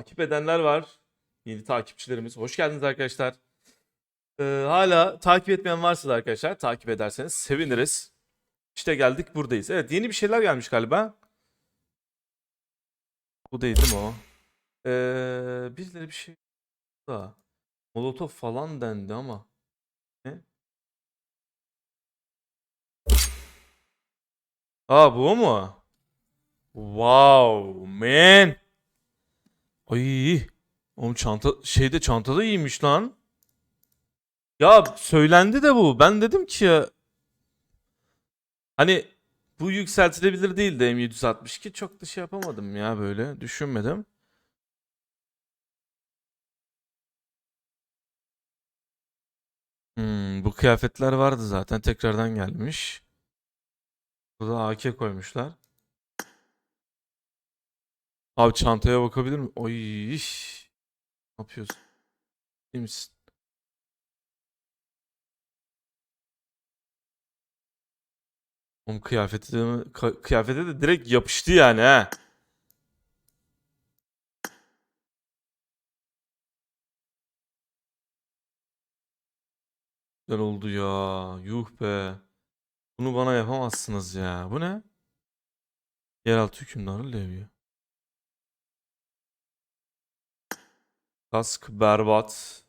takip edenler var. Yeni takipçilerimiz. Hoş geldiniz arkadaşlar. Ee, hala takip etmeyen varsa da arkadaşlar takip ederseniz seviniriz. İşte geldik buradayız. Evet yeni bir şeyler gelmiş galiba. Bu değil değil mi o? Ee, birileri bir şey da. Molotov falan dendi ama. Ne? Aa bu mu? Wow man. Ay. Oğlum çanta şeyde çantada iyiymiş lan. Ya söylendi de bu. Ben dedim ki hani bu yükseltilebilir değil de M762 çok da şey yapamadım ya böyle düşünmedim. Hmm, bu kıyafetler vardı zaten tekrardan gelmiş. Burada AK koymuşlar. Abi çantaya bakabilir miyim? Oy. iş. Ne yapıyorsun? İyi misin? Oğlum kıyafeti de, kıyafete de direkt yapıştı yani ha. Güzel oldu ya. Yuh be. Bunu bana yapamazsınız ya. Bu ne? Yeraltı hükümdarı levye. Kask berbat.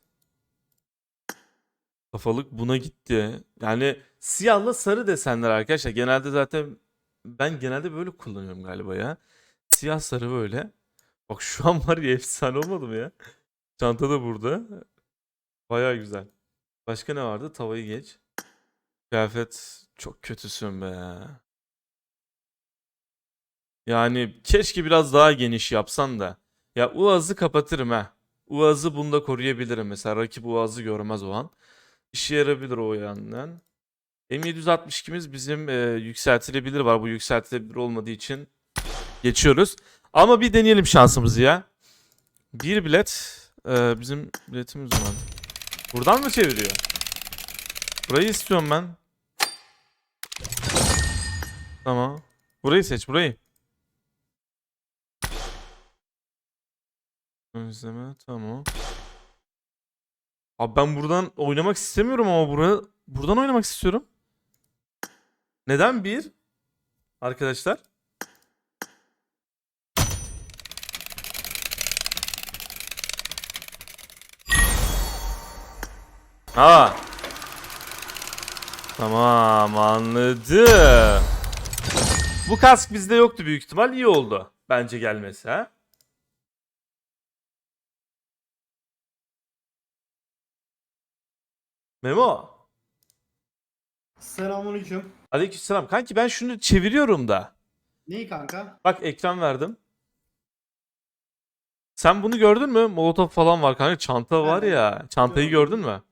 Kafalık buna gitti. Yani siyahla sarı desenler arkadaşlar. Genelde zaten ben genelde böyle kullanıyorum galiba ya. Siyah sarı böyle. Bak şu an var ya efsane olmadı mı ya? Çanta da burada. Baya güzel. Başka ne vardı? Tavayı geç. Kıyafet çok kötüsün be. Yani keşke biraz daha geniş yapsan da. Ya Uaz'ı kapatırım ha. Uaz'ı bunda koruyabilirim. Mesela rakip Uaz'ı görmez o an. İşe yarabilir o yandan. M762'miz bizim e, yükseltilebilir var. Bu yükseltilebilir olmadığı için geçiyoruz. Ama bir deneyelim şansımızı ya. Bir bilet. e, bizim biletimiz var. Buradan mı çeviriyor? Burayı istiyorum ben. Tamam. Burayı seç burayı. İzleme tamam. Abi ben buradan oynamak istemiyorum ama buraya buradan oynamak istiyorum. Neden bir? Arkadaşlar. Ha. Tamam anladım. Bu kask bizde yoktu büyük ihtimal. iyi oldu. Bence gelmesi ha. Memo. Selamünaleyküm. Aleykümselam. Kanki ben şunu çeviriyorum da. Neyi kanka? Bak ekran verdim. Sen bunu gördün mü? Molotov falan var kanka. Çanta var Evet. ya. Çantayı gördün mü?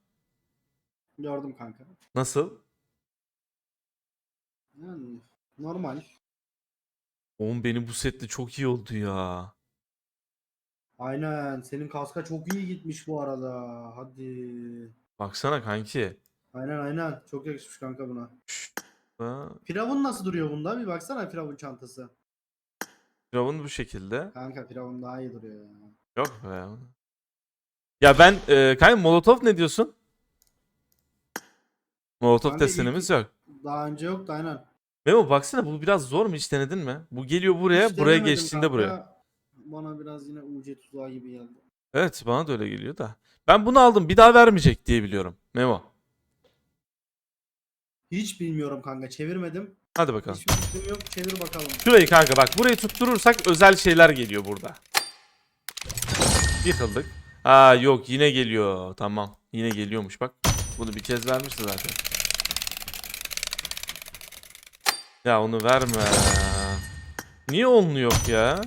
Gördüm kanka. Nasıl? Yani normal. Oğlum benim bu setle çok iyi oldu ya. Aynen. Senin kaska çok iyi gitmiş bu arada. Hadi. Baksana kanki. Aynen aynen. Çok yakışmış kanka buna. Ha, Firavun nasıl duruyor bunda? Bir baksana Firavun çantası. Firavun bu şekilde. Kanka Firavun daha iyi duruyor ya. Yok be. Ya ben e, kanka Molotov ne diyorsun? Molotov Kanka iyi desenimiz ki- yok. Daha önce yoktu aynen. Memo baksana bu biraz zor mu hiç denedin mi? Bu geliyor buraya, Hiç buraya denemedim geçtiğinde kanka. buraya. Bana biraz yine UC tuzağı gibi geldi. Evet bana da öyle geliyor da. Ben bunu aldım bir daha vermeyecek diye biliyorum. Memo. Hiç bilmiyorum kanka. Çevirmedim. Hadi bakalım. Hiçbir fikrim yok. Çevir bakalım. Şurayı kanka bak burayı tutturursak özel şeyler geliyor burada. Yıkıldık. Aa yok yine geliyor. Tamam. Yine geliyormuş bak. Bunu bir kez vermişti zaten. Ya onu verme. Niye onlu yok ya?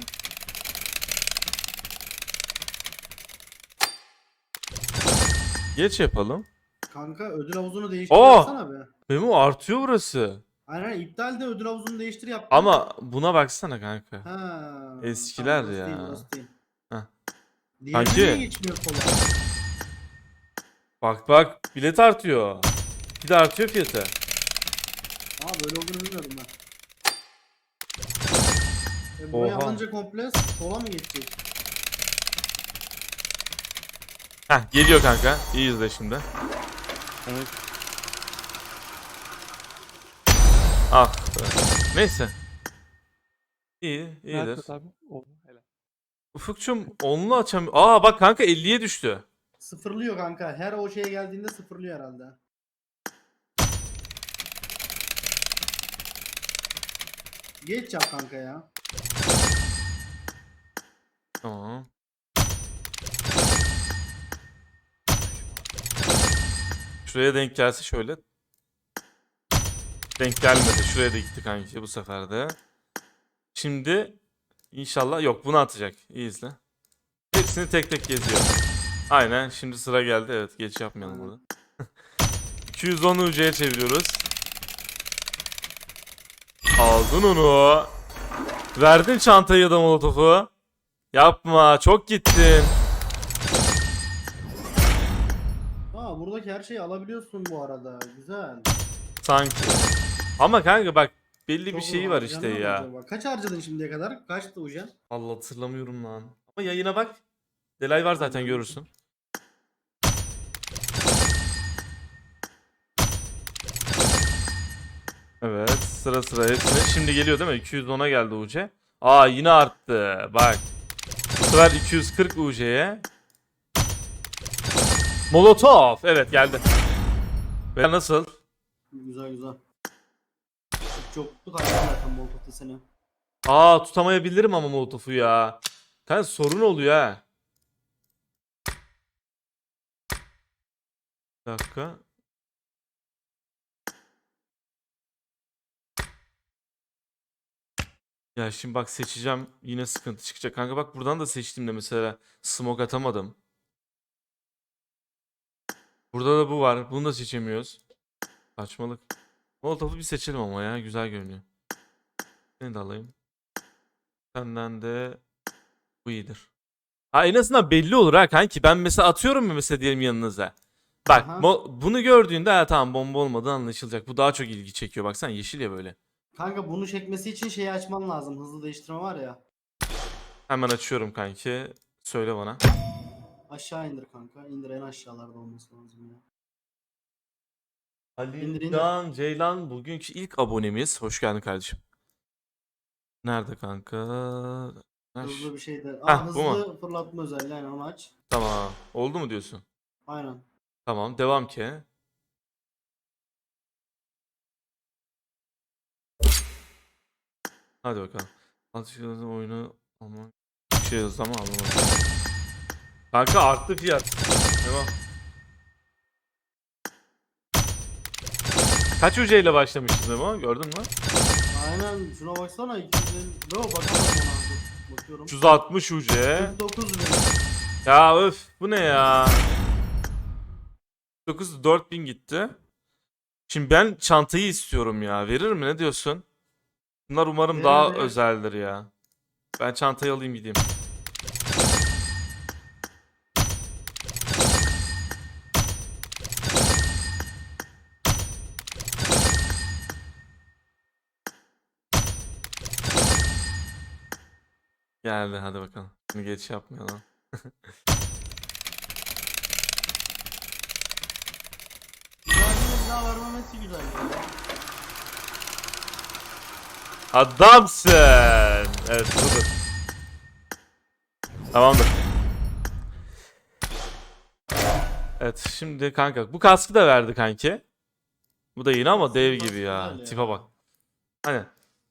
Geç yapalım. Kanka ödül havuzunu değiştir Oo! yapsana be. Memo artıyor burası. Aynen iptal de ödül havuzunu değiştir yap. Ama buna baksana kanka. Ha, Eskiler tamam, ya. Değil, değil. Heh. Kanki. niye geçmiyor kola? Bak bak bilet artıyor. Bir de artıyor fiyatı. Aa böyle olduğunu bilmiyordum ben. E, buraya Oha. alınca komple sola mı geçecek? Heh geliyor kanka. İyi izle şimdi. Evet. Ah be. Neyse. İyi, iyidir. Abi? Helal. Ufukçum onlu açam. Aa bak kanka 50'ye düştü. Sıfırlıyor kanka. Her o şeye geldiğinde sıfırlıyor herhalde. Geç yap kanka ya. Tamam. Şuraya denk gelse şöyle. Denk gelmedi. Şuraya da gitti kanki bu sefer de. Şimdi inşallah yok bunu atacak. İyi izle. Hepsini tek tek geziyor. Aynen şimdi sıra geldi. Evet geç yapmayalım burada. 210 UC'ye çeviriyoruz. Aldın onu. Verdin çantayı da molotofu. Yapma çok gittin. Aa buradaki her şeyi alabiliyorsun bu arada. Güzel. Sanki. Ama kanka bak belli bir Çok şeyi var işte ya. acaba? Kaç harcadın şimdiye kadar? Kaçtı Ujen? Allah hatırlamıyorum lan. Ama yayına bak. Delay var zaten görürsün. Evet sıra sıra hepsine. Şimdi geliyor değil mi? 210'a geldi UC. Aa yine arttı. Bak. Bu sefer 240 UC'ye. Molotov. Evet geldi. Ve nasıl? Güzel güzel. Çok harcadım zaten Molotof'ta seni. Aa tutamayabilirim ama Molotov'u ya. Kanka sorun oluyor ha. Bir dakika. Ya şimdi bak seçeceğim yine sıkıntı çıkacak. Kanka bak buradan da seçtiğimde mesela smoke atamadım. Burada da bu var. Bunu da seçemiyoruz. Saçmalık. Molotov'u bir seçelim ama ya. Güzel görünüyor. Seni de alayım. Senden de bu iyidir. Ha en azından belli olur ha kanki. Ben mesela atıyorum mu mesela diyelim yanınıza. Bak Aha. bunu gördüğünde ha tamam bomba olmadığı anlaşılacak. Bu daha çok ilgi çekiyor. Baksana yeşil ya böyle. Kanka bunu çekmesi için şeyi açman lazım. Hızlı değiştirme var ya. Hemen açıyorum kanki. Söyle bana. Aşağı indir kanka. İndir en aşağılarda olması lazım ya. Ali İndir, indir. Can Ceylan bugünkü ilk abonemiz. Hoş geldin kardeşim. Nerede kanka? Ş- Hızlı bir şey de. Heh, Aa, bu mu? hızlı fırlatma özelliği aynen onu aç. Tamam. Oldu mu diyorsun? Aynen. Tamam. Devam ki. Hadi bakalım. Alışveriş oyunu ama şey ama anlamadım. Kanka arttı fiyat. Devam. Kaç UC ile başlamışız Memo? Gördün mü? Aynen şuna baksana 250. Yo bakamadım ona. Bakıyorum. 360 UC. 49 bin. Ya öf bu ne ya? 9 4000 gitti. Şimdi ben çantayı istiyorum ya. Verir mi? Ne diyorsun? Bunlar umarım Verir, daha verir. özeldir ya. Ben çantayı alayım gideyim. Geldi hadi bakalım. Şimdi geç yapmayalım. Bir daha vermemesi güzel ya. Adamsın. Evet budur. Tamamdır. Evet şimdi kanka bu kaskı da verdi kanki. Bu da yine ama dev gibi ya. Tipe bak. Hani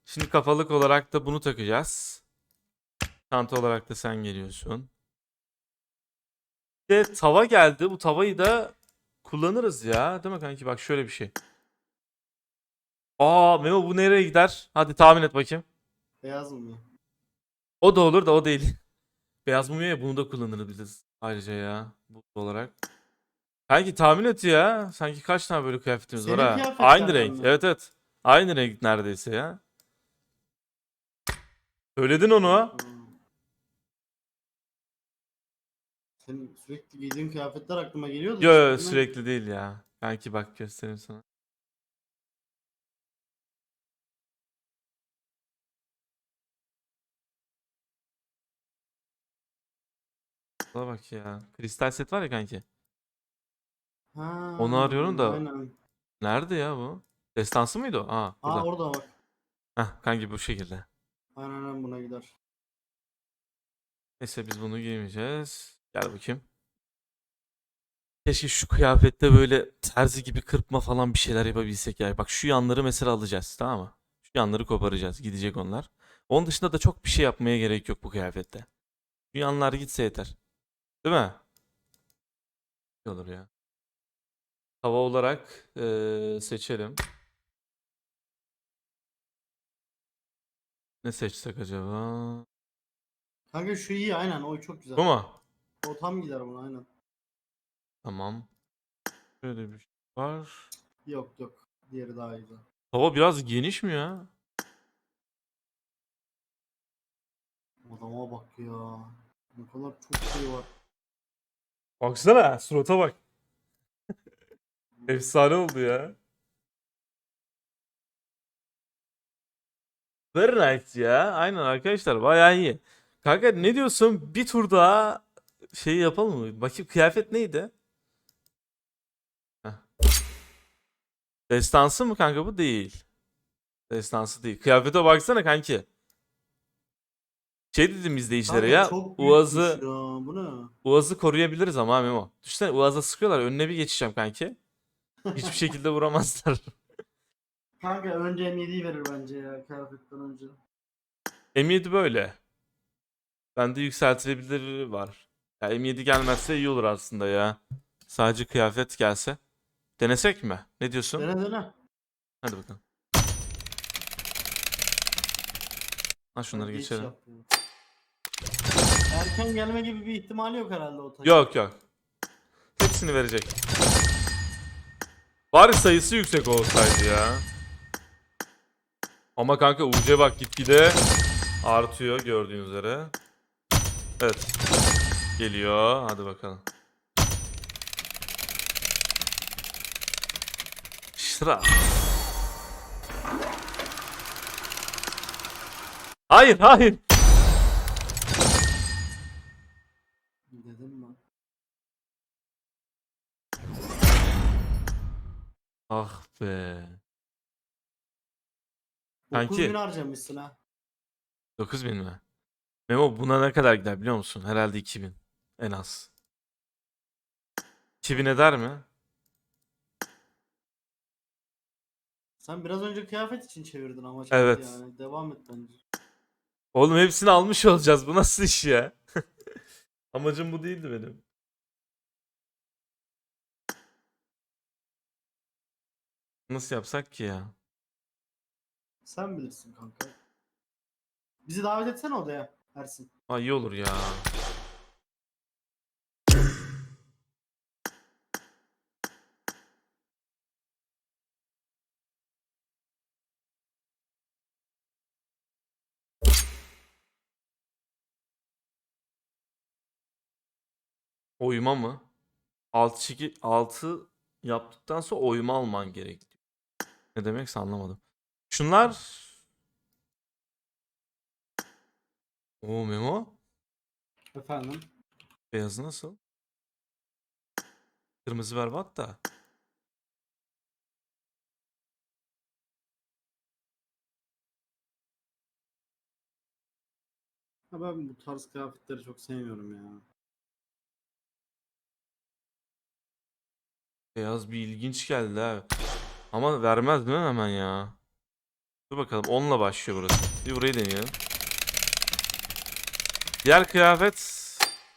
şimdi kafalık olarak da bunu takacağız. Çanta olarak da sen geliyorsun. Bir de tava geldi. Bu tavayı da kullanırız ya. Değil mi kanki? Bak şöyle bir şey. Aa Memo bu nereye gider? Hadi tahmin et bakayım. Beyaz mı? O da olur da o değil. Beyaz mumya bunu da kullanırız ayrıca ya. Bu olarak. Kanki tahmin et ya. Sanki kaç tane böyle kıyafetimiz var Senin ha. kıyafetlerden Aynı renk. mi? Evet evet. Aynı renk neredeyse ya. Söyledin onu. Hmm. Senin sürekli giydiğin kıyafetler aklıma geliyor da. Yo yo sürekli değil ya. Kanki bak göstereyim sana. Buna bak ya. Kristal set var ya kanki. Ha, Onu arıyorum da- Aynen. Nerede ya bu? Destansı mıydı o? Aa burada. Aa orada bak. Heh, kanki bu şekilde. Aynen aynen buna gider. Neyse biz bunu giymeyeceğiz. Gel bakayım. Keşke şu kıyafette böyle terzi gibi kırpma falan bir şeyler yapabilsek ya. Bak şu yanları mesela alacağız tamam mı? Şu yanları koparacağız. Gidecek onlar. Onun dışında da çok bir şey yapmaya gerek yok bu kıyafette. Şu yanlar gitse yeter. Değil mi? İyi olur ya. Hava olarak eee, seçelim. Ne seçsek acaba? Kanka şu iyi aynen o çok güzel. Bu mu? O tam gider buna aynen. Tamam. Şöyle bir şey var. Yok yok. Diğeri daha güzel. Hava biraz geniş mi ya? Adama bak ya. Ne kadar çok şey var. Baksana surata bak. Efsane oldu ya. Very nice ya. Aynen arkadaşlar bayağı iyi. Kanka ne diyorsun? Bir tur daha şey yapalım mı? Bakayım kıyafet neydi? Heh. Destansı mı kanka bu? Değil. Destansı değil. Kıyafete baksana kanki. Şey dedim izleyicilere Kanka ya. çok Uaz'ı büyükmüş ya. Bu ne? Uaz'ı koruyabiliriz ama ha Memo. Düşünsene Uaz'a sıkıyorlar. Önüne bir geçeceğim kanki. Hiçbir şekilde vuramazlar. Kanka önce M7'yi verir bence ya kıyafetten önce. M7 böyle. Bende yükseltilebilir var. Ya M7 gelmezse iyi olur aslında ya. Sadece kıyafet gelse. Denesek mi? Ne diyorsun? Dene dene. Hadi bakalım. Ha şunları Geç geçelim. Erken gelme gibi bir ihtimali yok herhalde o takım. Yok yok. Hepsini verecek. Bari sayısı yüksek olsaydı ya. Ama kanka UC bak gitgide artıyor gördüğünüz üzere. Evet. Geliyor. Hadi bakalım. Şıra. Hayır hayır. Dedim mi? Ah be. 9000 Kanki. harcamışsın ha. 9000 mi? Memo buna ne kadar gider biliyor musun? Herhalde 2000 en az. 2000 eder mi? Sen biraz önce kıyafet için çevirdin ama çok Evet. yani. Devam et bence. Oğlum hepsini almış olacağız. Bu nasıl iş ya? Amacım bu değildi benim. Nasıl yapsak ki ya? Sen bilirsin kanka. Bizi davet etsene odaya Ersin. Ay iyi olur ya. Oyma mı? 6 çeki 6 yaptıktan sonra oyma alman gerekiyor. Ne demekse anlamadım. Şunlar O Memo. Efendim. Beyazı nasıl? Kırmızı berbat da. Ha ben bu tarz kıyafetleri çok sevmiyorum ya. Beyaz bir ilginç geldi ha. Ama vermez mi hemen ya? Dur bakalım 10'la başlıyor burası. Bir burayı deneyelim. Diğer kıyafet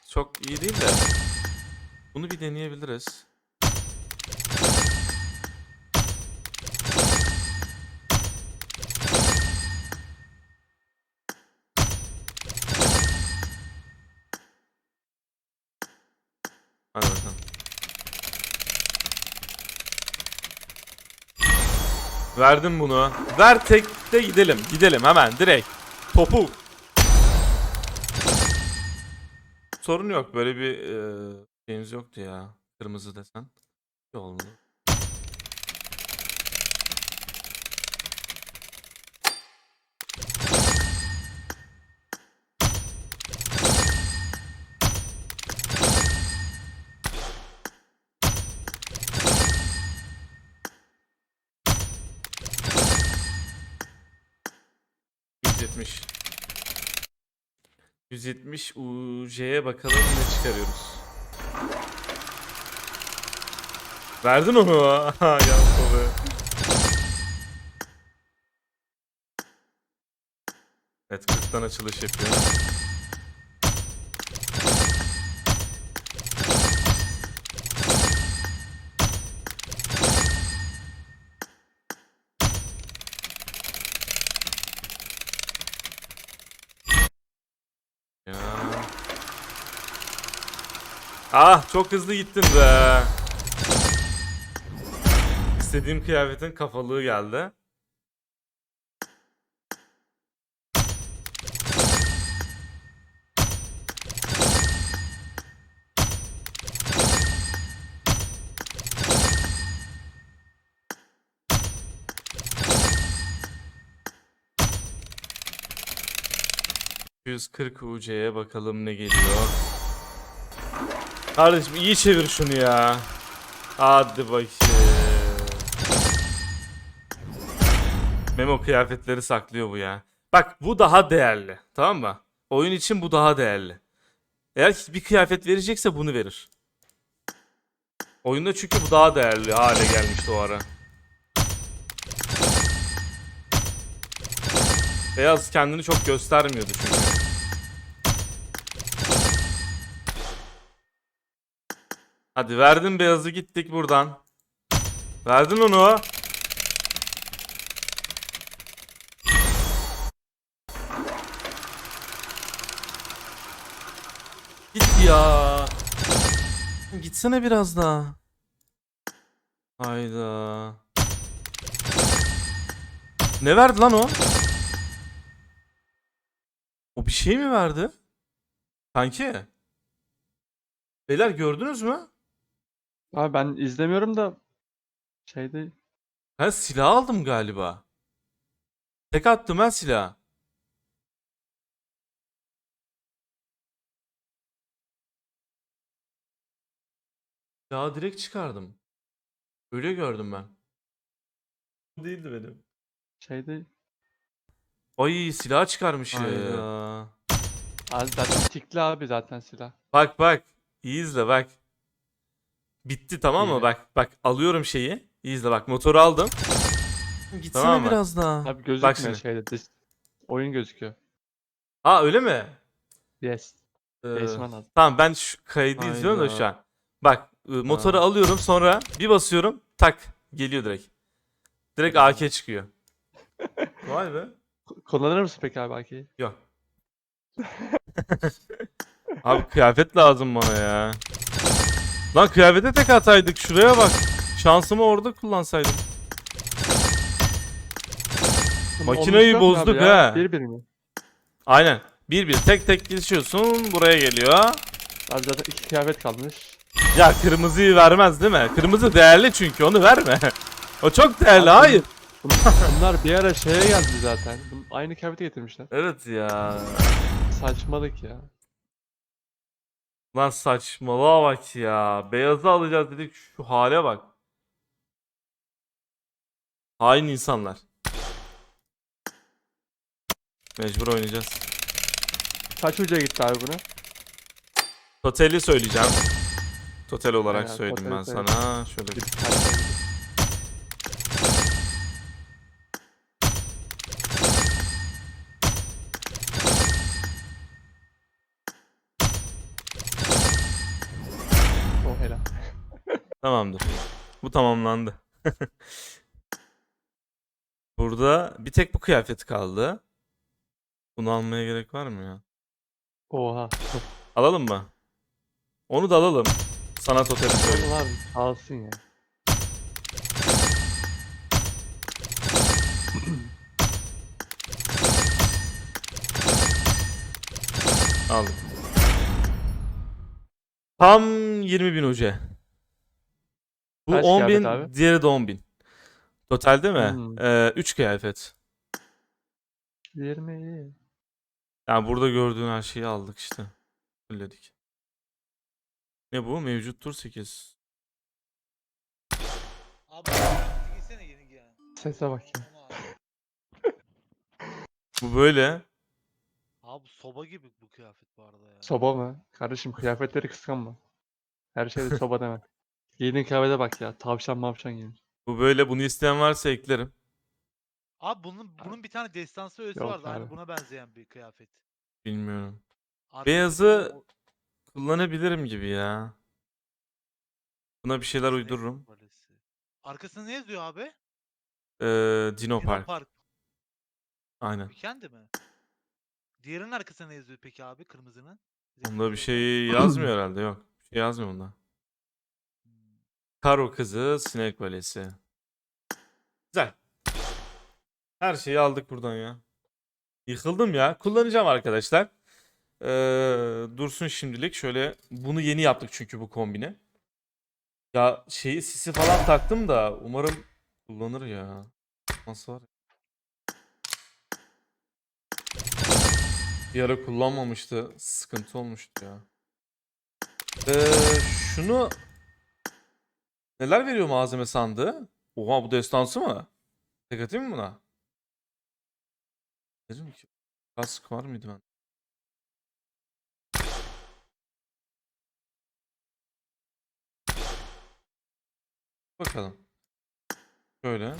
çok iyi değil de. Bunu bir deneyebiliriz. Verdim bunu. Ver tekte gidelim. Gidelim hemen direkt. Topu. Sorun yok. Böyle bir e, şeyimiz yoktu ya. Kırmızı desen. İyi 170. 170 UC'ye bakalım ne çıkarıyoruz. Verdin onu. Aha ya baba. Evet 40'tan açılış yapıyor. Çok hızlı gittin be. İstediğim kıyafetin kafalığı geldi. ...140 UC'ye bakalım ne geliyor. Kardeşim iyi çevir şunu ya. Hadi bakayım. Memo kıyafetleri saklıyor bu ya. Bak bu daha değerli. Tamam mı? Oyun için bu daha değerli. Eğer bir kıyafet verecekse bunu verir. Oyunda çünkü bu daha değerli hale gelmişti o ara. Beyaz kendini çok göstermiyordu çünkü. Hadi verdin beyazı gittik buradan. Verdin onu. Git ya. Gitsene biraz daha. Hayda. Ne verdi lan o? O bir şey mi verdi? Kanki. Beyler gördünüz mü? Abi ben izlemiyorum da şeyde Ben silah aldım galiba. Tek attım ben silah. Silahı direkt çıkardım. Öyle gördüm ben. Bu değildi benim. şeyde Ay silah çıkarmış ya. Hayda. abi zaten tikli abi zaten silah. Bak bak. İyi izle bak. Bitti tamam mı? Bak bak alıyorum şeyi. İyi izle bak motoru aldım. Gitsene Tamam mı? biraz daha. Abi gözükmüyor şimdi. şeyde. Dis oyun gözüküyor. Ha öyle mi? Yes. Ee, Değişmen lazım. Tamam ben şu kaydı izliyorum da Hayda. şu an. Bak e, motoru Ha. alıyorum sonra bir basıyorum tak geliyor direkt. Direkt AK çıkıyor. Vay be. Ku- Kullanır mısın peki abi AK'yi? Yok. Abi kıyafet lazım bana ya. Lan kıyafete tek ataydık şuraya bak. Şansımı orada kullansaydım. Makineyi bozduk ha. Bir bir mi? Aynen. Bir bir tek tek geçiyorsun buraya geliyor. Abi zaten iki kıyafet kalmış. Ya kırmızıyı vermez değil mi? Kırmızı değerli çünkü onu verme. O çok değerli Abi, hayır. Bunlar, bir ara şeye geldi zaten. Aynı kıyafeti getirmişler. Evet ya. Saçmalık ya. Lan saçmalığa bak ya. Beyazı alacağız dedik şu hale bak. Hain insanlar. Mecbur oynayacağız. Kaç uca gitti abi buna? Totali söyleyeceğim. Total olarak Aynen, söyledim ben totali sana. Şöyle Bir Tamamdır. Bu tamamlandı. Burada bir tek bu kıyafet kaldı. Bunu almaya gerek var mı ya? Oha. Alalım mı? Onu da alalım. Sana söyleyeyim. Oğlum abi alsın ya. Aldım. Tam 20 bin ucu. Bu Kaç 10 kıyafet bin, abi? diğeri de 10 bin. Total değil mi? Hmm. 3 kıyafet. 20. Yani burada gördüğün her şeyi aldık işte. Fulledik. Ne bu? Mevcut tur 8. Abi giysene yeni giyen. Sese bak ya. Bu böyle. Abi soba gibi bu kıyafet bu arada ya. Soba mı? Kardeşim kıyafetleri kıskanma. Her şeyde soba deme. Giydiğin kıyafete bak ya. Tavşan mavşan giymiş. Bu böyle. Bunu isteyen varsa eklerim. Abi bunun bunun bir tane destansı öğesi Yok vardı aynı abi. buna benzeyen bir kıyafet. Bilmiyorum. Arkasında Beyazı- o- Kullanabilirim gibi ya. Buna bir şeyler Sinek uydururum. valisi. Arkasında ne yazıyor abi? Ee, Dino Dino Park. Park. Aynen. Weekend'i mi? Diğerinin arkasında ne yazıyor peki abi kırmızının? Bunda bir şey yazmıyor herhalde. Yok. Bir şey yazmıyor bunda. Karo kızı, sinek valesi. Güzel. Her şeyi aldık buradan ya. Yıkıldım ya. Kullanacağım arkadaşlar. Ee, dursun şimdilik. Şöyle bunu yeni yaptık çünkü bu kombini. Ya şeyi sisi falan taktım da umarım kullanır ya. Nasıl var? Bir ara kullanmamıştı. Sıkıntı olmuştu ya. Ee, şunu neler veriyor malzeme sandığı? Oha bu destansı mı? Tek atayım mı buna? Dedim ki kask var mıydı ben? Bakalım. Şöyle.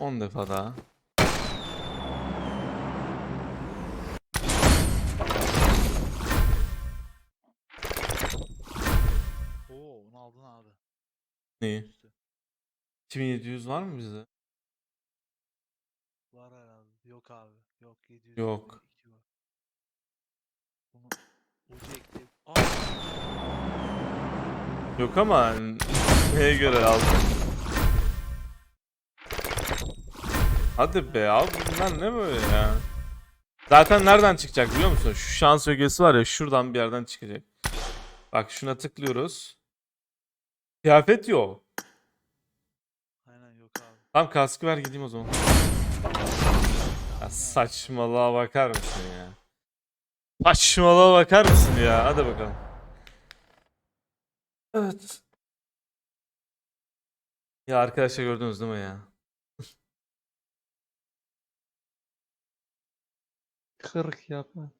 On defa daha. Oo onu aldın abi. Neyi? Üstü. 2700 var mı bizde? Var herhalde. Yok abi. Yok 700. Yok. var. Bunu ucu ekleyip. Aa! Yok ama neye göre aldım? Hadi be abi bunlar ne böyle ya? Zaten nereden çıkacak biliyor musun? Şu şans ögesi var ya şuradan bir yerden çıkacak. Bak şuna tıklıyoruz. Kıyafet yok. Aynen yok abi. Tamam kaskı ver gideyim o zaman. Ya saçmalığa bakar mısın ya? Saçmalığa bakar mısın ya? Hadi bakalım. Evet. Ya arkadaşlar gördünüz değil mi ya? Kırık yapma.